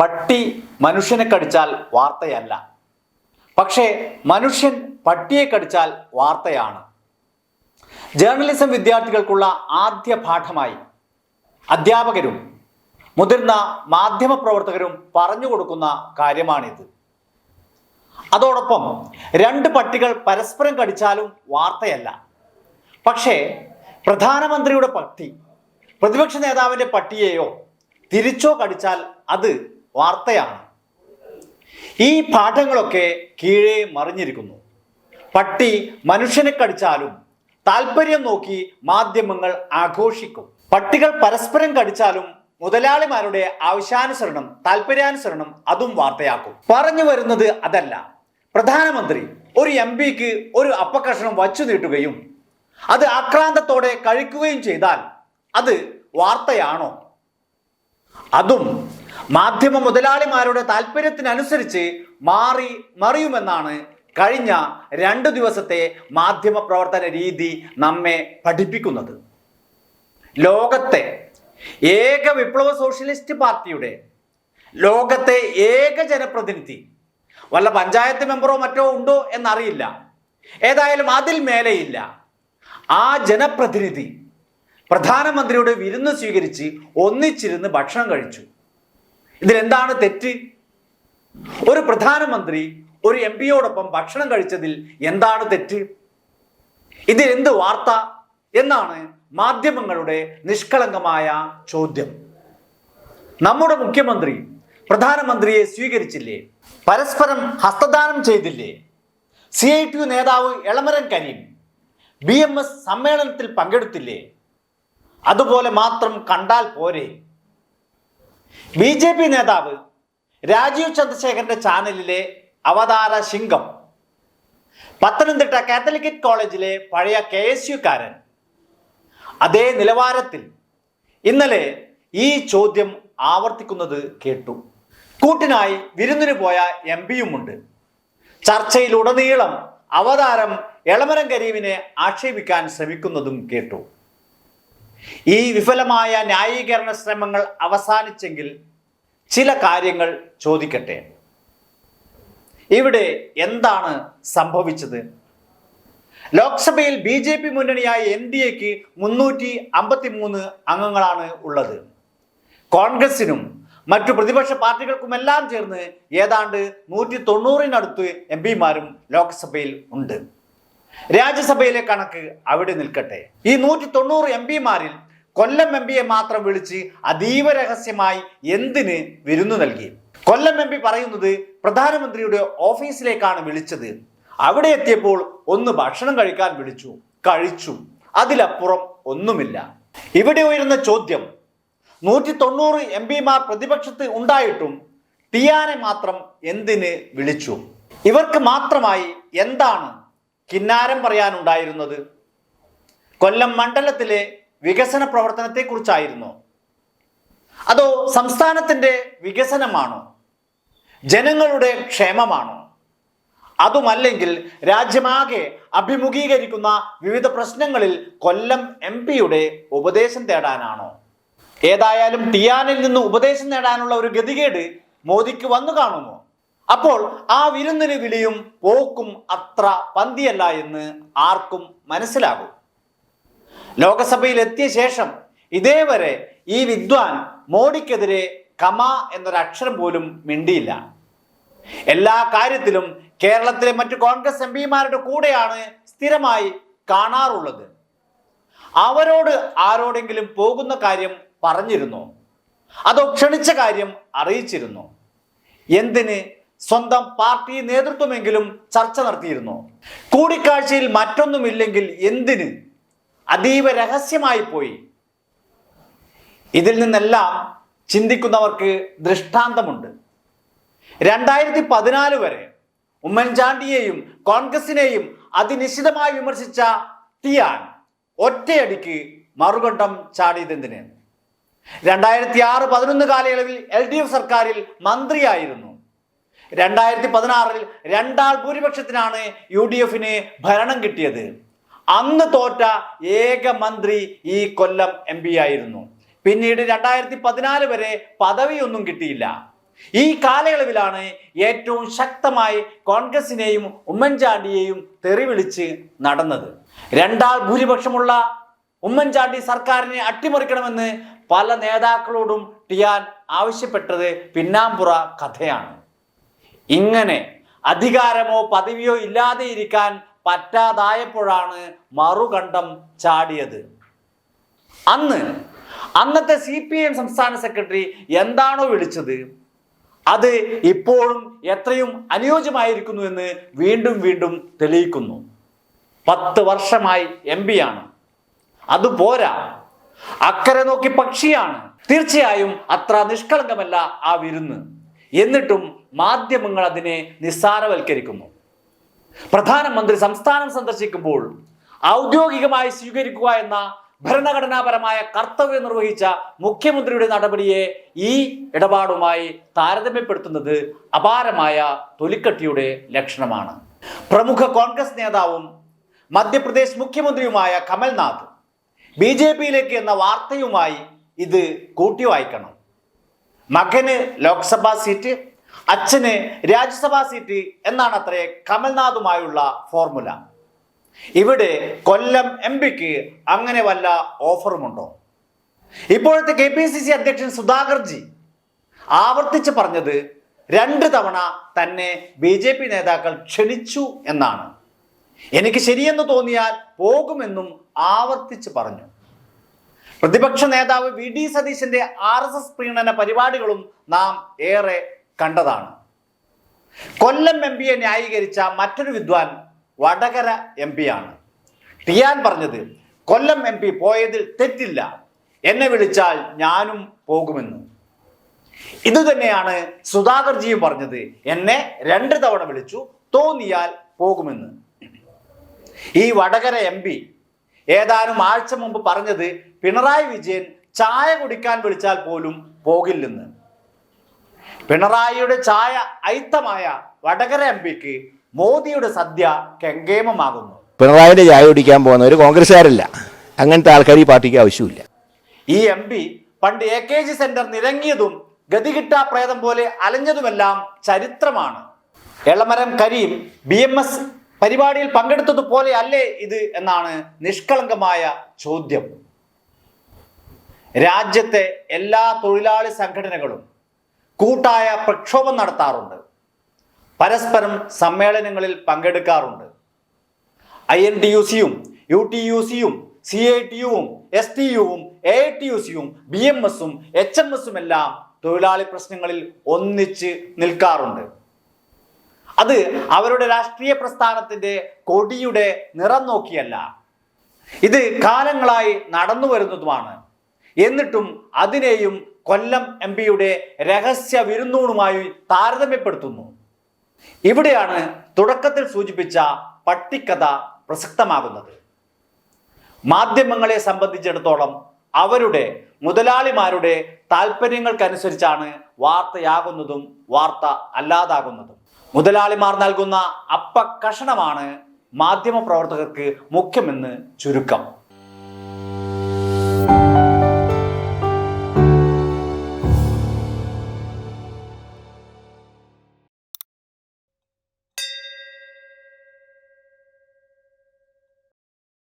പട്ടി മനുഷ്യനെ കടിച്ചാൽ വാർത്തയല്ല. പക്ഷേ മനുഷ്യൻ പട്ടിയെ കടിച്ചാൽ വാർത്തയാണ്. ജേർണലിസം വിദ്യാർത്ഥികൾക്കുള്ള ആദ്യ പാഠമായി അധ്യാപകരും മുതിർന്ന മാധ്യമപ്രവർത്തകരും പറഞ്ഞു കൊടുക്കുന്ന കാര്യമാണിത്. അതോടൊപ്പം രണ്ട് പട്ടികൾ പരസ്പരം കടിച്ചാലും വാർത്തയല്ല. പക്ഷേ പ്രധാനമന്ത്രിയുടെ പട്ടി പ്രതിപക്ഷ നേതാവിന്റെ പട്ടിയെയോ തിരിച്ചോ കടിച്ചാൽ അത് വാർത്തയാണ്. ഈ പാഠങ്ങളൊക്കെ കീഴേ മറിഞ്ഞിരിക്കുന്നു. പട്ടി മനുഷ്യനെ കടിച്ചാലും താല്പര്യം നോക്കി മാധ്യമങ്ങൾ ആഘോഷിക്കും. പട്ടികൾ പരസ്പരം കടിച്ചാലും മുതലാളിമാരുടെ ആവശ്യാനുസരണം താല്പര്യാനുസരണം അതും വാർത്തയാക്കും. പറഞ്ഞു വരുന്നത് അതല്ല. പ്രധാനമന്ത്രി ഒരു എം പിക്ക് ഒരു അപ്പക്കഷണം വച്ചു നീട്ടുകയും അത് ആക്രാന്തത്തോടെ കഴിക്കുകയും ചെയ്താൽ അത് വാർത്തയാണോ? അതും മാധ്യമ മുതലാളിമാരുടെ താല്പര്യത്തിനനുസരിച്ച് മാറി മറിയുമെന്നാണ് കഴിഞ്ഞ രണ്ടു ദിവസത്തെ മാധ്യമ പ്രവർത്തന രീതി നമ്മെ പഠിപ്പിക്കുന്നത്. ലോകത്തെ ഏക വിപ്ലവ സോഷ്യലിസ്റ്റ് പാർട്ടിയുടെ ലോകത്തെ ഏക ജനപ്രതിനിധി വല്ല പഞ്ചായത്ത് മെമ്പറോ മറ്റോ ഉണ്ടോ എന്നറിയില്ല. ഏതായാലും അതിൽ മേലെയില്ല. ആ ജനപ്രതിനിധി പ്രധാനമന്ത്രിയുടെ വിരുന്ന് സ്വീകരിച്ച് ഒന്നിച്ചിരുന്ന് ഭക്ഷണം കഴിച്ചു. ഇതിലെന്താണ് തെറ്റ്? ഒരു പ്രധാനമന്ത്രി ഒരു എം പിയോടൊപ്പം ഭക്ഷണം കഴിച്ചതിൽ എന്താണ് തെറ്റ്? ഇതിൽ എന്ത് വാർത്ത? എന്നാണ് മാധ്യമങ്ങളുടെ നിഷ്കളങ്കമായ ചോദ്യം. നമ്മുടെ മുഖ്യമന്ത്രി പ്രധാനമന്ത്രിയെ സ്വീകരിച്ചില്ലേ? പരസ്പരം ഹസ്തദാനം ചെയ്തില്ലേ? സി ഐ ടി യു നേതാവ് Elamaran Kareem B M S സമ്മേളനത്തിൽ പങ്കെടുത്തില്ലേ? അതുപോലെ മാത്രം കണ്ടാൽ പോരെ? ബി ജെ പി നേതാവ് രാജീവ് ചന്ദ്രശേഖരന്റെ ചാനലിലെ അവതാര ശിംഗം. പത്തനംതിട്ട കാത്തലിക്കറ്റ് കോളേജിലെ പഴയ കെ എസ് യുക്കാരൻ അതേ നിലവാരത്തിൽ ഇന്നലെ ഈ ചോദ്യം ആവർത്തിക്കുന്നത് കേട്ടു. കൂട്ടിനായി വിരുന്നിന് പോയ എം പിയുമുണ്ട്. ചർച്ചയിലുടനീളം അവതാരം എളമരം കരീമിനെ ആക്ഷേപിക്കാൻ ശ്രമിക്കുന്നതും കേട്ടു. ഈ വിഫലമായ ന്യായീകരണ ശ്രമങ്ങൾ അവസാനിച്ചെങ്കിൽ ചില കാര്യങ്ങൾ ചോദിക്കട്ടെ? ഇവിടെ എന്താണ് സംഭവിച്ചത്? ലോക്സഭയിൽ ബി ജെ പി മുന്നണിയായ എൻ ഡി എക്ക് മുന്നൂറ്റി അമ്പത്തി മൂന്ന് അംഗങ്ങളാണ് ഉള്ളത്. കോൺഗ്രസിനും മറ്റു പ്രതിപക്ഷ പാർട്ടികൾക്കുമെല്ലാം ചേർന്ന് ഏതാണ്ട് നൂറ്റി തൊണ്ണൂറിനടുത്ത് എം പിമാരും ലോക്സഭയിൽ ഉണ്ട്. രാജ്യസഭയിലെ കണക്ക് അവിടെ നിൽക്കട്ടെ. ഈ നൂറ്റി തൊണ്ണൂറ് എം പിമാരിൽ കൊല്ലം എം പിയെ മാത്രം വിളിച്ച് അതീവ രഹസ്യമായി എന്തിന് വിരുന്നു നൽകി? കൊല്ലം എം പി പറയുന്നത് പ്രധാനമന്ത്രിയുടെ ഓഫീസിലേക്കാണ് വിളിച്ചത്. അവിടെ എത്തിയപ്പോൾ ഒന്ന് ഭക്ഷണം കഴിക്കാൻ വിളിച്ചു. കഴിച്ചു. അതിലപ്പുറം ഒന്നുമില്ല. ഇവിടെ ഉയരുന്ന ചോദ്യം നൂറ്റി തൊണ്ണൂറ് എം പിമാർ പ്രതിപക്ഷത്ത് ഉണ്ടായിട്ടും ടിയാനെ മാത്രം എന്തിന് വിളിച്ചു? ഇവർക്ക് മാത്രമായി എന്താണ് കിന്നാരം പറയാനുണ്ടായിരുന്നത്. കൊല്ലം മണ്ഡലത്തിലെ വികസന പ്രവർത്തനത്തെക്കുറിച്ചായിരുന്നോ. അതോ സംസ്ഥാനത്തിന്റെ വികസനമാണോ? ജനങ്ങളുടെ ക്ഷേമമാണോ? അതുമല്ലെങ്കിൽ രാജ്യമാകെ അഭിമുഖീകരിക്കുന്ന വിവിധ പ്രശ്നങ്ങളിൽ കൊല്ലം എം പിയുടെ ഉപദേശം തേടാനാണോ? ഏതായാലും ടിയാനിൽ നിന്ന് ഉപദേശം നേടാനുള്ള ഒരു ഗതികേട് മോദിക്ക് വന്നു കാണുമോ? അപ്പോൾ ആ വിരുന്നിന് വിളിയും പോക്കും അത്ര പന്തിയല്ല എന്ന് ആർക്കും മനസ്സിലാകും. ലോകസഭയിൽ എത്തിയ ശേഷം ഇതേവരെ ഈ വിദ്വാൻ മോഡിക്കെതിരെ കമ എന്നൊരു അക്ഷരം പോലും മിണ്ടിയില്ല. എല്ലാ കാര്യത്തിലും കേരളത്തിലെ മറ്റു കോൺഗ്രസ് എം പിമാരുടെ കൂടെയാണ് സ്ഥിരമായി കാണാറുള്ളത്. അവരോട് ആരോടെങ്കിലും പോകുന്ന കാര്യം പറഞ്ഞിരുന്നോ? അതോ ക്ഷണിച്ച കാര്യം അറിയിച്ചിരുന്നോ? എന്തിന് സ്വന്തം പാർട്ടി നേതൃത്വമെങ്കിലും ചർച്ച നടത്തിയിരുന്നു. കൂടിക്കാഴ്ചയിൽ മറ്റൊന്നുമില്ലെങ്കിൽ എന്തിന്? അതീവ രഹസ്യമായി പോയി. ഇതിൽ നിന്നെല്ലാം ചിന്തിക്കുന്നവർക്ക് ദൃഷ്ടാന്തമുണ്ട്. രണ്ടായിരത്തി പതിനാല് വരെ ഉമ്മൻചാണ്ടിയെയും കോൺഗ്രസിനെയും അതിനിശ്ചിതമായി വിമർശിച്ച ടിയാൻ ഒറ്റയടിക്ക് മറുകണ്ഠം ചാടിയതെന്തിന്? രണ്ടായിരത്തി ആറ് പതിനൊന്ന് കാലയളവിൽ എൽ ഡി എഫ് സർക്കാരിൽ മന്ത്രിയായിരുന്നു. രണ്ടായിരത്തി പതിനാറിൽ രണ്ടാൾ ഭൂരിപക്ഷത്തിനാണ് യു ഡി എഫിന് ഭരണം കിട്ടിയത്. അന്ന് തോറ്റ ഏക മന്ത്രി ഈ കൊല്ലം എം പി ആയിരുന്നു. പിന്നീട് രണ്ടായിരത്തി പതിനാല് വരെ പദവിയൊന്നും കിട്ടിയില്ല. ഈ കാലയളവിലാണ് ഏറ്റവും ശക്തമായി കോൺഗ്രസിനെയും ഉമ്മൻചാണ്ടിയെയും തെറിവിളിച്ച് നടന്നത്. രണ്ടാൾ ഭൂരിപക്ഷമുള്ള ഉമ്മൻചാണ്ടി സർക്കാരിനെ അട്ടിമറിക്കണമെന്ന് പല നേതാക്കളോടും ടിയാൻ ആവശ്യപ്പെട്ടത് പിന്നാമ്പുറ കഥയാണ്. ഇങ്ങനെ അധികാരമോ പദവിയോ ഇല്ലാതെ ഇരിക്കാൻ പറ്റാതായപ്പോഴാണ് മറുകണ്ഠം ചാടിയത്. അന്ന് അന്നത്തെ സി പി എം സംസ്ഥാന സെക്രട്ടറി എന്താണോ വിളിച്ചത്? അത് ഇപ്പോഴും എത്രയും അനുയോജ്യമായിരിക്കുന്നു എന്ന് വീണ്ടും വീണ്ടും തെളിയിക്കുന്നു. പത്ത് വർഷമായി എം ആണ്. അതുപോരാ അക്കരെ നോക്കി പക്ഷിയാണ്. തീർച്ചയായും അത്ര നിഷ്കളങ്കമല്ല ആ വിരുന്ന്. എന്നിട്ടും മാധ്യമങ്ങൾ അതിനെ നിസ്സാരവൽക്കരിക്കുന്നു. പ്രധാനമന്ത്രി സംസ്ഥാനം സന്ദർശിക്കുമ്പോൾ ഔദ്യോഗികമായി സ്വീകരിക്കുക എന്ന ഭരണഘടനാപരമായ കർത്തവ്യം നിർവഹിച്ച മുഖ്യമന്ത്രിയുടെ നടപടിയെ ഈ ഇടപാടുമായി താരതമ്യപ്പെടുത്തുന്നത് അപാരമായ തൊലിക്കട്ടിയുടെ ലക്ഷണമാണ്. പ്രമുഖ കോൺഗ്രസ് നേതാവും മധ്യപ്രദേശ് മുഖ്യമന്ത്രിയുമായ കമൽനാഥ് ബി ജെ പിയിലേക്ക് എന്ന വാർത്തയുമായി ഇത് കൂട്ടി വായിക്കണം. മകന് ലോക്സഭാ സീറ്റ് അച്ഛന് രാജ്യസഭാ സീറ്റ് എന്നാണ് അത്രേ കമൽനാഥുമായുള്ള ഫോർമുല. ഇവിടെ കൊല്ലം എം പിക്ക് അങ്ങനെ വല്ല ഓഫറുമുണ്ടോ? ഇപ്പോഴത്തെ കെ പി സി സി അധ്യക്ഷൻ സുധാകർജി ആവർത്തിച്ച് പറഞ്ഞത് രണ്ട് തവണ തന്നെ ബി ജെ പി നേതാക്കൾ ക്ഷണിച്ചു എന്നാണ്. എനിക്ക് ശരിയെന്ന് തോന്നിയാൽ പോകുമെന്നും ആവർത്തിച്ച് പറഞ്ഞു. പ്രതിപക്ഷ നേതാവ് വി ഡി സതീശന്റെ ആർ എസ് എസ് പ്രീണന പരിപാടികളും നാം ഏറെ കണ്ടതാണ്. കൊല്ലം എം പിയെ ന്യായീകരിച്ച മറ്റൊരു വിദ്വാൻ വടകര എം ആണ്. ടിയാൻ പറഞ്ഞത് കൊല്ലം എം പി പോയതിൽ തെറ്റില്ല. എന്നെ വിളിച്ചാൽ ഞാനും പോകുമെന്ന്. ഇത് തന്നെയാണ് സുധാകർജിയും പറഞ്ഞത് എന്നെ രണ്ട് തവണ വിളിച്ചു തോന്നിയാൽ പോകുമെന്ന്. ഈ വടകര എം പി ഏതാനും ആഴ്ച മുമ്പ് പറഞ്ഞത് പിണറായി വിജയൻ ചായ കുടിക്കാൻ വിളിച്ചാൽ പോലും പോകില്ലെന്ന്. പിണറായിയുടെ ചായ ഐത്തമായ വടകര എം പിക്ക് മോദിയുടെ സദ്യ കെങ്കേമമാകുന്നു. പിണറായിന്റെ ചായ കുടിക്കാൻ പോകുന്ന ഒരു കോൺഗ്രസ്സുകാരല്ല. അങ്ങനത്തെ ആൾക്കാർ ഈ പാർട്ടിക്ക് ആവശ്യമില്ല. ഈ എം പി പണ്ട് എ കെ ജി സെന്റർ നിരങ്ങിയതും ഗതികിട്ടാ പ്രേതം പോലെ അലഞ്ഞതുമെല്ലാം ചരിത്രമാണ്. Elamaram Kareem B M S പരിപാടിയിൽ പങ്കെടുത്തതുപോലെ അല്ലേ ഇത് എന്നാണ് നിഷ്കളങ്കമായ ചോദ്യം. രാജ്യത്തെ എല്ലാ തൊഴിലാളി സംഘടനകളും കൂട്ടായ പ്രക്ഷോഭം നടത്താറുണ്ട്. പരസ്പരം സമ്മേളനങ്ങളിൽ പങ്കെടുക്കാറുണ്ട്. ഐ എൻ ടി യു സിയും യു ടി യു സിയും സി ഐ ടി യുവും എസ് ടി യുവും എ ഐ ടി യു സിയും ബി എം എസും എച്ച് എം എസും എല്ലാം തൊഴിലാളി പ്രശ്നങ്ങളിൽ ഒന്നിച്ച് നിൽക്കാറുണ്ട്. അത് അവരുടെ രാഷ്ട്രീയ പ്രസ്ഥാനത്തിന്റെ കൊടിയുടെ നിറം നോക്കിയല്ല. ഇത് കാലങ്ങളായി നടന്നു വരുന്നതുമാണ് എന്നിട്ടും അതിനെയും കൊല്ലം എം പിയുടെ രഹസ്യ വിരുന്നൂണുമായി താരതമ്യപ്പെടുത്തുന്നു. ഇവിടെയാണ് തുടക്കത്തിൽ സൂചിപ്പിച്ച പട്ടിക്കഥ പ്രസക്തമാകുന്നത്. മാധ്യമങ്ങളെ സംബന്ധിച്ചിടത്തോളം അവരുടെ മുതലാളിമാരുടെ താല്പര്യങ്ങൾക്കനുസരിച്ചാണ് വാർത്തയാകുന്നതും വാർത്ത അല്ലാതാകുന്നതും. മുതലാളിമാർ നൽകുന്ന അപ്പ കഷണമാണ് മാധ്യമ പ്രവർത്തകർക്ക് മുഖ്യമെന്ന് ചുരുക്കം.